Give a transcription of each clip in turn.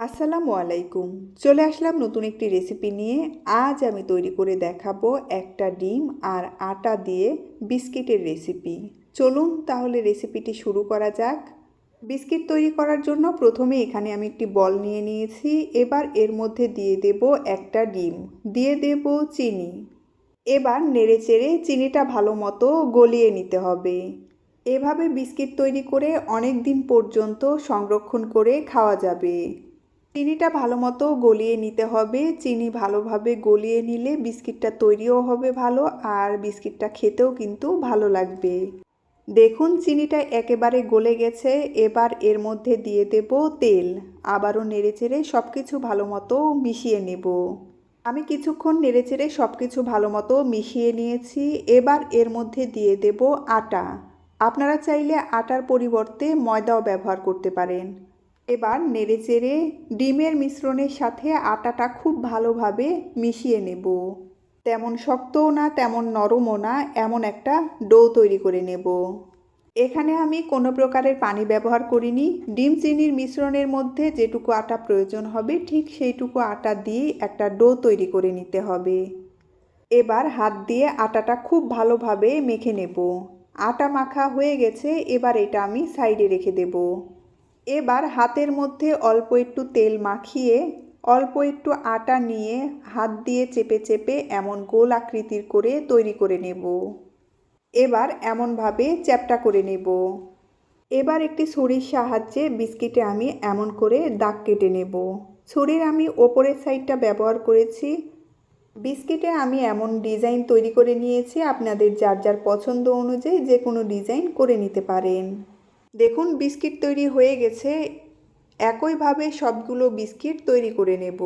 আসসালামু আলাইকুম। চলে আসলাম নতুন একটি রেসিপি নিয়ে। আজ আমি তৈরি করে দেখাবো একটা ডিম আর আটা দিয়ে বিস্কিটের রেসিপি। চলুন তাহলে রেসিপিটি শুরু করা যাক। বিস্কিট তৈরি করার জন্য প্রথমে এখানে আমি একটি বল নিয়ে নিয়েছি। এবার এর মধ্যে দিয়ে দেব একটা ডিম। দিয়ে দেব চিনি। এবার নেড়ে চেড়ে চিনিটা ভালো মতো গলিয়ে নিতে হবে। এভাবে বিস্কিট তৈরি করে অনেক দিন পর্যন্ত সংরক্ষণ করে খাওয়া যাবে। চিনিটা ভালো মতো গলিয়ে নিতে হবে। চিনি ভালোভাবে গলিয়ে নিলে বিস্কিটটা তৈরিও হবে ভালো আর বিস্কিটটা খেতেও কিন্তু ভালো লাগবে। দেখুন, চিনিটা একেবারে গলে গেছে। এবার এর মধ্যে দিয়ে দেব তেল। আবারও নেড়েচেড়ে সব কিছু ভালো মতো মিশিয়ে নেব। আমি কিছুক্ষণ নেড়েচেড়ে সব কিছু ভালো মতো মিশিয়ে নিয়েছি। এবার এর মধ্যে দিয়ে দেব আটা। আপনারা চাইলে আটার পরিবর্তে ময়দাও ব্যবহার করতে পারেন। এবার নেড়েচেড়ে ডিমের মিশ্রণের সাথে আটাটা খুব ভালোভাবে মিশিয়ে নেব। তেমন শক্তও না, তেমন নরমও না, এমন একটা ডো তৈরি করে নেব। এখানে আমি কোনো প্রকারের পানি ব্যবহার করিনি। ডিম চিনির মিশ্রণের মধ্যে যেটুকু আটা প্রয়োজন হবে, ঠিক সেইটুকু আটা দিয়ে একটা ডো তৈরি করে নিতে হবে। এবার হাত দিয়ে আটাটা খুব ভালোভাবে মেখে নেব। আটা মাখা হয়ে গেছে, এবার এটা আমি সাইডে রেখে দেবো। এবার হাতের মধ্যে অল্প একটু তেল মাখিয়ে, অল্প একটু আটা নিয়ে হাত দিয়ে চেপে চেপে এমন গোল আকৃতির করে তৈরি করে নেব। এবার এমনভাবে চ্যাপটা করে নেব। এবার একটি ছুরির সাহায্যে বিস্কিটে আমি এমন করে দাগ কেটে নেব। ছুরির আমি ওপরের সাইডটা ব্যবহার করেছি। বিস্কিটে আমি এমন ডিজাইন তৈরি করে নিয়েছি, আপনাদের যার যার পছন্দ অনুযায়ী যে কোনো ডিজাইন করে নিতে পারেন। দেখুন, বিস্কিট তৈরি হয়ে গেছে। একইভাবে সবগুলো বিস্কিট তৈরি করে নেব।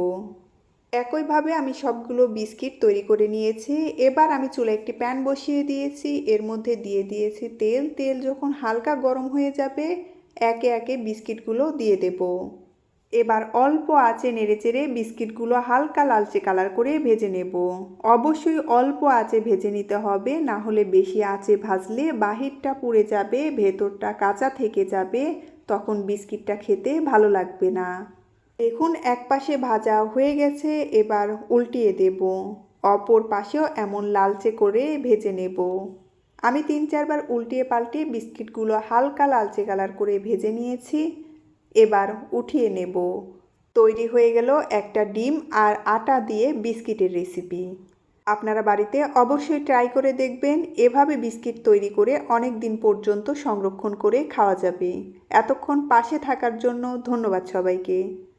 একইভাবে আমি সবগুলো বিস্কিট তৈরি করে নিয়েছি। এবার আমি চুলে একটি প্যান বসিয়ে দিয়েছি। এর মধ্যে দিয়ে দিয়েছি তেল। তেল যখন হালকা গরম হয়ে যাবে, একে একে বিস্কিটগুলো দিয়ে দেব। এবার অল্প আঁচে নেড়েচেড়ে বিস্কিটগুলো হালকা লালচে কালার করে ভেজে নেব। অবশ্যই অল্প আঁচে ভেজে নিতে হবে, না হলে বেশি আঁচে ভাজলে বাহিরটা পুড়ে যাবে, ভেতরটা কাঁচা থেকে যাবে, তখন বিস্কিটটা খেতে ভালো লাগবে না। দেখুন এক পাশে ভাজা হয়ে গেছে, এবার উল্টিয়ে দেব। অপর পাশেও এমন লালচে করে ভেজে নেব। আমি তিন চারবার উল্টিয়ে পাল্টিয়ে বিস্কিটগুলো হালকা লালচে কালার করে ভেজে নিয়েছি। এবার উঠিয়ে নেব। তৈরি হয়ে গেল একটা ডিম আর আটা দিয়ে বিস্কিটের রেসিপি আপনারা বাড়িতে অবশ্যই ট্রাই করে দেখবেন, এভাবে বিস্কিট তৈরি করে অনেক দিন পর্যন্ত সংরক্ষণ করে খাওয়া যাবে। এতক্ষণ পাশে থাকার জন্য ধন্যবাদ সবাইকে।